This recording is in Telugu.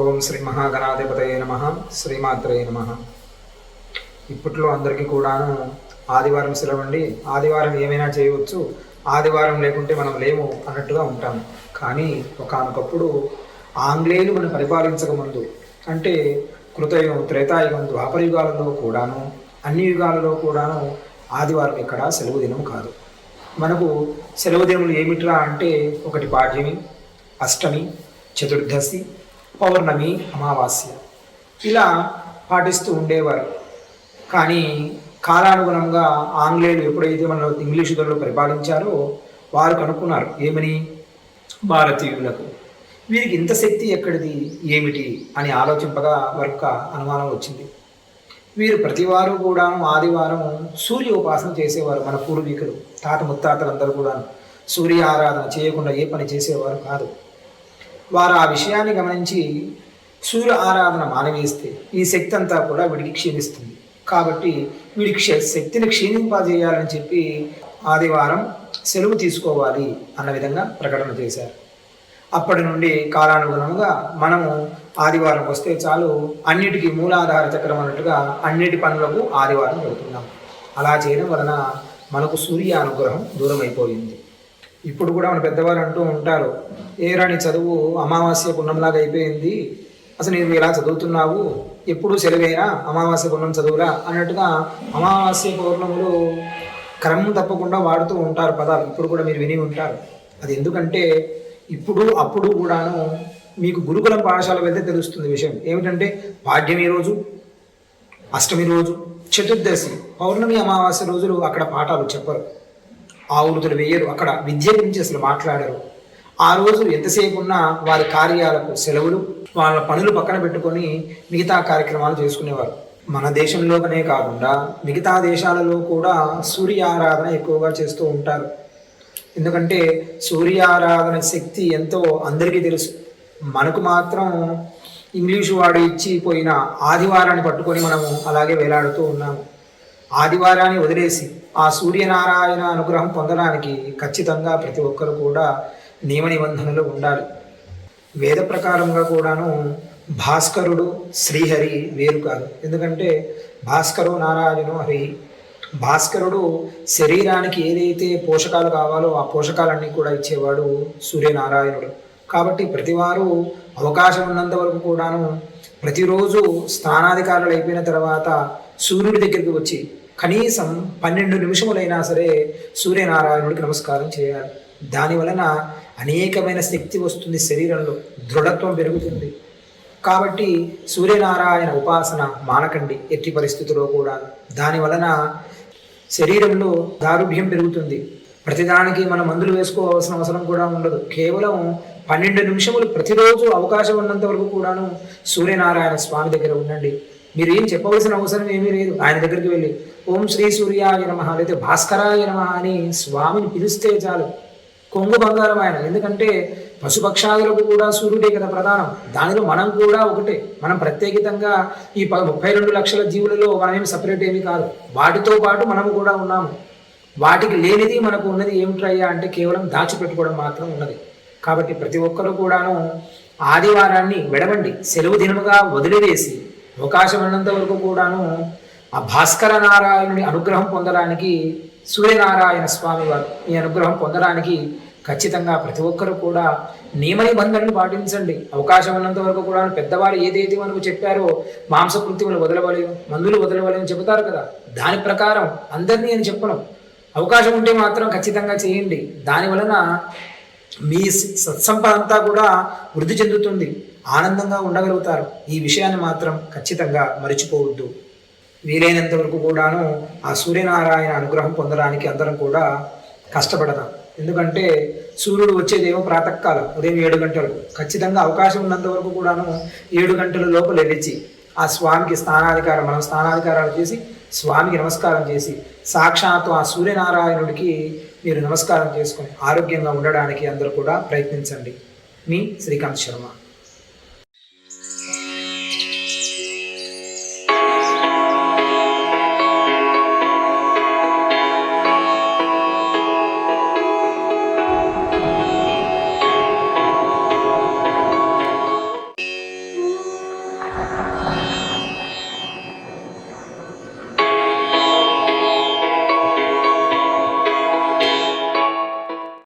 ఓం శ్రీ మహాగణాధిపతయ నమ. శ్రీమాత్రయ నమ. ఇప్పట్లో అందరికీ కూడాను ఆదివారం సెలవండి. ఆదివారం ఏమైనా చేయవచ్చు. ఆదివారం లేకుంటే మనం లేము అన్నట్టుగా ఉంటాం. కానీ ఒకనొకప్పుడు ఆంగ్లేయులు మనం పరిపాలించకముందు అంటే కృతయుగం త్రేతాయుగం ద్వాపరయుగాలలో కూడాను అన్ని యుగాలలో కూడాను ఆదివారం ఇక్కడ సెలవు దినం కాదు. మనకు సెలవు దినములు ఏమిట్రా అంటే ఒకటి పాడ్యమి అష్టమి చతుర్దశి పౌర్ణమి అమావాస్య. ఇలా పాటిస్తూ ఉండేవారు. కానీ కాలానుగుణంగా ఆంగ్లేయులు ఎప్పుడైతే మన ఇంగ్లీషు ధరలు పరిపాలించారో వారు కనుక్కున్నారు ఏమని? భారతీయులకు. వీరికి ఇంత శక్తి ఎక్కడిది? ఏమిటి? అని ఆలోచింపగా వారికి అనుమానం వచ్చింది. వీరు ప్రతివారు కూడా ఆదివారం సూర్య ఉపాసన చేసేవారు మన పూర్వీకులు తాత ముత్తాతలందరూ కూడా సూర్య ఆరాధన చేయకుండా ఏ పని చేసేవారు కాదు. వారు ఆ విషయాన్ని గమనించి సూర్య ఆరాధన మానవేస్తే ఈ శక్తి అంతా కూడా వీడికి క్షీణిస్తుంది. కాబట్టి వీడికి శక్తిని క్షీణింపజేయాలని చెప్పి ఆదివారం సెలవు తీసుకోవాలి అన్న విధంగా ప్రకటన చేశారు. అప్పటి నుండి కాలానుగుణంగా మనము ఆదివారం వస్తే చాలు అన్నిటికీ మూలాధార చక్రం అన్నట్టుగా అన్నిటి పనులకు ఆదివారం పెడుతున్నాం అలా చేయడం వలన మనకు సూర్య అనుగ్రహం దూరమైపోయింది. ఇప్పుడు కూడా మన పెద్దవారు అంటూ ఉంటారు. ఏ రాణి చదువు అమావాస్య పుణ్యంలాగా అయిపోయింది. అసలు నువ్వు ఇలా చదువుతున్నావు? ఎప్పుడు సెలవేనా అమావాస్య పుణ్యం చదువురా? అన్నట్టుగా అమావాస్య పౌర్ణములు క్రమం తప్పకుండా వాడుతూ ఉంటారు పదాలు. ఇప్పుడు కూడా మీరు విని ఉంటారు. అది ఎందుకంటే ఇప్పుడు అప్పుడు కూడాను మీకు గురుకులం పాఠశాల వెళ్తే తెలుస్తుంది విషయం. ఏమిటంటే పాడ్యమి రోజు అష్టమి రోజు చతుర్దశి పౌర్ణమి అమావాస్య రోజులు అక్కడ పాఠాలు చెప్పరు. ఆ వృద్ధులు వేయరు. అక్కడ విద్య గురించి అసలు మాట్లాడరు. ఆ రోజు ఎంతసేపు ఉన్నా వారి కార్యాలకు సెలవులు వాళ్ళ పనులు పక్కన పెట్టుకొని మిగతా కార్యక్రమాలు చేసుకునేవారు. మన దేశంలోనే కాకుండా మిగతా దేశాలలో కూడా సూర్య ఆరాధన ఎక్కువగా చేస్తూ ఉంటారు. ఎందుకంటే సూర్యారాధన శక్తి ఎంతో అందరికీ తెలుసు. మనకు మాత్రం ఇంగ్లీషు వాడు ఇచ్చిపోయిన ఆదివారాన్ని పట్టుకొని మనము అలాగే వేలాడుతూ ఉన్నాము. ఆదివారాన్ని వదిలేసి ఆ సూర్యనారాయణ అనుగ్రహం పొందడానికి ఖచ్చితంగా ప్రతి ఒక్కరు కూడా నియమ నిబంధనలు ఉండాలి. వేద ప్రకారంగా కూడాను భాస్కరుడు శ్రీహరి వేరు కాదు. ఎందుకంటే భాస్కరు నారాయణు హరి భాస్కరుడు శరీరానికి ఏదైతే పోషకాలు కావాలో ఆ పోషకాలన్నీ కూడా ఇచ్చేవాడు సూర్యనారాయణుడు. కాబట్టి ప్రతివారు అవకాశం ఉన్నంత వరకు కూడాను ప్రతిరోజు స్నానాధికారులు అయిపోయిన తర్వాత సూర్యుడి దగ్గరికి వచ్చి కనీసం పన్నెండు నిమిషములైనా సరే సూర్యనారాయణుడికి నమస్కారం చేయాలి. దాని వలన అనేకమైన శక్తి వస్తుంది శరీరంలో దృఢత్వం పెరుగుతుంది. కాబట్టి సూర్యనారాయణ ఉపాసన మానకండి ఎట్టి పరిస్థితుల్లో కూడా. దాని వలన శరీరంలో దారుఢ్యం పెరుగుతుంది. ప్రతిదానికి మనం మందులు వేసుకోవాల్సిన అవసరం కూడా ఉండదు. కేవలం పన్నెండు నిమిషములు ప్రతిరోజు అవకాశం ఉన్నంత వరకు కూడాను సూర్యనారాయణ స్వామి దగ్గర ఉండండి. మీరు ఏం చెప్పవలసిన అవసరం ఏమీ లేదు. ఆయన దగ్గరికి వెళ్ళి ఓం శ్రీ సూర్యాయ నమ లేదా భాస్కరాయ నమ అని స్వామిని పిలిస్తే చాలు. కొంగు బంగారం ఆయన. ఎందుకంటే పశుపక్షాదులకు కూడా సూర్యుడే కదా ప్రధానం. దానిలో మనం కూడా ఒకటే. మనం ప్రత్యేకితంగా ఈ ప ముప్పై రెండు లక్షల జీవులలో మనమేమి సపరేట్ ఏమీ కాదు. వాటితో పాటు మనము కూడా ఉన్నాము. వాటికి లేనిది మనకు ఉన్నది ఏమిటయ్యా అంటే కేవలం దాచిపెట్టుకోవడం మాత్రం ఉన్నది. కాబట్టి ప్రతి ఒక్కరు కూడాను ఆదివారాన్ని విడవండి. సెలవు దినముగా వదిలివేసి అవకాశం ఉన్నంత వరకు కూడాను ఆ భాస్కర నారాయణుని అనుగ్రహం పొందడానికి సూర్యనారాయణ స్వామి వారు ఈ అనుగ్రహం పొందడానికి ఖచ్చితంగా ప్రతి ఒక్కరు కూడా నియమ నిబంధనలు పాటించండి. అవకాశం ఉన్నంత వరకు కూడా పెద్దవారు ఏదైతే మనకు చెప్పారో మాంసకృత్యములు వదలవలేము మందులు వదలవలేము చెబుతారు కదా. దాని ప్రకారం అందరినీ అని చెప్పను. అవకాశం ఉంటే మాత్రం ఖచ్చితంగా చేయండి. దాని వలన మీ సత్సంపద అంతా కూడా వృద్ధి చెందుతుంది. ఆనందంగా ఉండగలుగుతారు. ఈ విషయాన్ని మాత్రం ఖచ్చితంగా మరిచిపోవద్దు. వీలైనంత వరకు కూడాను ఆ సూర్యనారాయణ అనుగ్రహం పొందడానికి అందరం కూడా కష్టపడదాం ఎందుకంటే సూర్యుడు వచ్చేదేమో ప్రాతకాలం ఉదయం ఏడు గంటలు. ఖచ్చితంగా అవకాశం ఉన్నంత వరకు కూడాను ఏడు గంటల లోపల లేచి ఆ స్వామికి స్నానాధికారం మనం స్నానాధికారాలు చేసి స్వామికి నమస్కారం చేసి సాక్షాత్తు ఆ సూర్యనారాయణుడికి మీరు నమస్కారం చేసుకొని ఆరోగ్యంగా ఉండడానికి అందరూ కూడా ప్రయత్నించండి. మీ శ్రీకాంత్ శర్మ.